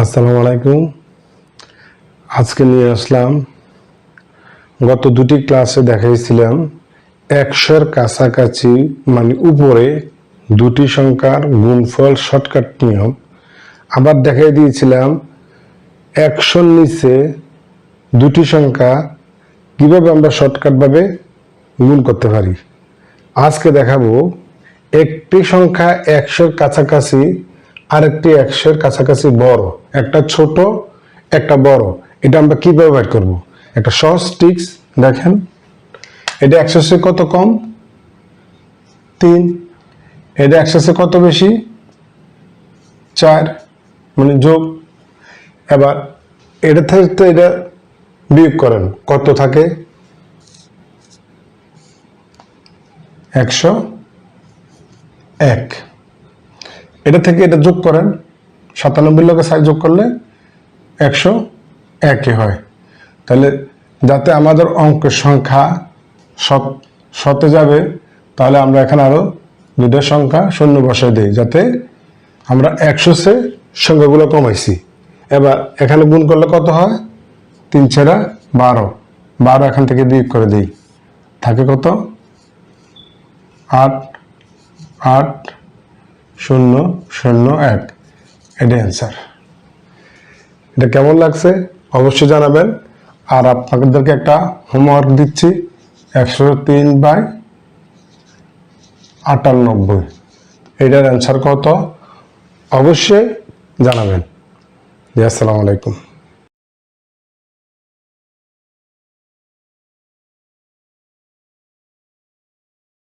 আসসালামু আলাইকুম। আজকে নিয়ে আসলাম, গত দুটি ক্লাসে দেখাইছিলাম, একশোর কাছাকাছি মানে উপরে, দুটি সংখ্যার গুণফল শর্টকাট নিয়ম। আবার দেখাই দিয়েছিলাম, একশোর নিচে দুটি সংখ্যা কীভাবে আমরা শর্টকাটভাবে গুণ করতে পারি। আজকে দেখাবো, একটি সংখ্যা একশোর কাছাকাছি আরেকটি একশোর কাছাকাছি বড়, একটা ছোট, একটা বড়। এটা আমরা কীভাবে বের করব? একটা সহজ টিক্স দেখেন। এটা একশো কত কম? তিন। এটা একশো কত বেশি? চার। মানে যোগ। এবার, এটা থেকে এটা বিয়োগ করেন। কত থাকে? একশো এক। এটা থেকে এটা যোগ করেন, সাতানব্বই লোকের সাইজ যোগ করলে একশো একে হয়। তাহলে যাতে আমাদের অঙ্কের সংখ্যা শত শতে যাবে, তাহলে আমরা এখানে আরও দুটোর সংখ্যা শূন্য বসায় দিই, যাতে আমরা একশো সে সংখ্যাগুলো কমাইছি। এবার এখানে গুণ করলে কত হয়? তিন ছেড়া বারো। বারো এখান থেকে বিয়োগ করে দিই। থাকে কত? আট আট শূন্য শূন্য, এক। এটি অ্যান্সার এটা কেমন লাগছে? অবশ্যই জানাবেন। আর আপনাদেরকে একটা হোমওয়ার্ক দিচ্ছি, একশো তিন বাই আটানব্বই। এটার অ্যান্সার কত? অবশ্যই জানাবেন। জি, আসসালামু আলাইকুম।